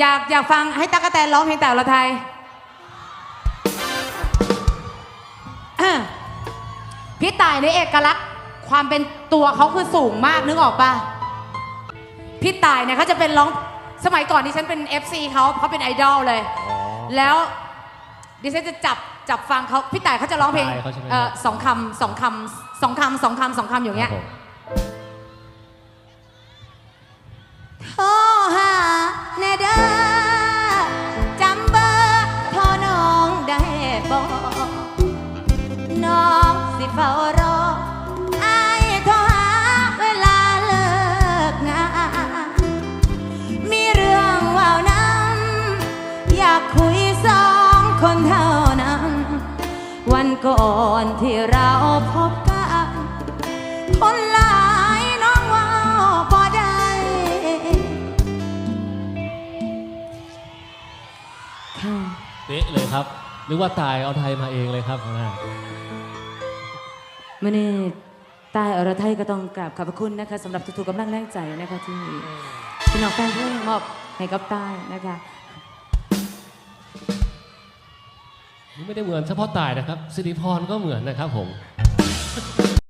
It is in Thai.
อยากอยากฟังให้ตั๊กแตนร้องเพลงแต่ละไทยอะพี่ต่ายในเอกลักษณ์ความเป็นตัวเขาคือสูงมากนึกออกปะพี่ต่ายเนี่ยเขาจะเป็นร้องสมัยก่อนที่ฉันเป็น FC เขาเขาเป็นไอดอลเลย แล้วดิฉันจะจับจับฟังเขาพี่ต่ายเขาจะร้องเพลงสไตล์เขาใช่ไหม เอ่อสองคำสองคำสองคำสองคำสองคำอย่างเงี้ยครับ บอกน้องสิเฝ้ารอไอายโทหาเวลาเลิกงาน มีเรื่องว่าวน้ำอยากคุยสองคนเท่านั้น วันก่อนที่เราพบกันคนหลายน้องว่าพอได้ ค่ะ เป๊ะเลยครับ นึกว่าตายเอาไทยมาเองเลยครับหัวหน้ามื่อนี้ตายอรไทยก็ต้องกราบขอบพระคุณนะคะสำหรับทุกๆกำลังแรงใจนะคะที่พี่น้องแฟนเพลงมอบให้กับตายนะคะนี่ไม่ได้เหมือนเฉพาะตายนะครับสิริพรก็เหมือนนะครับผม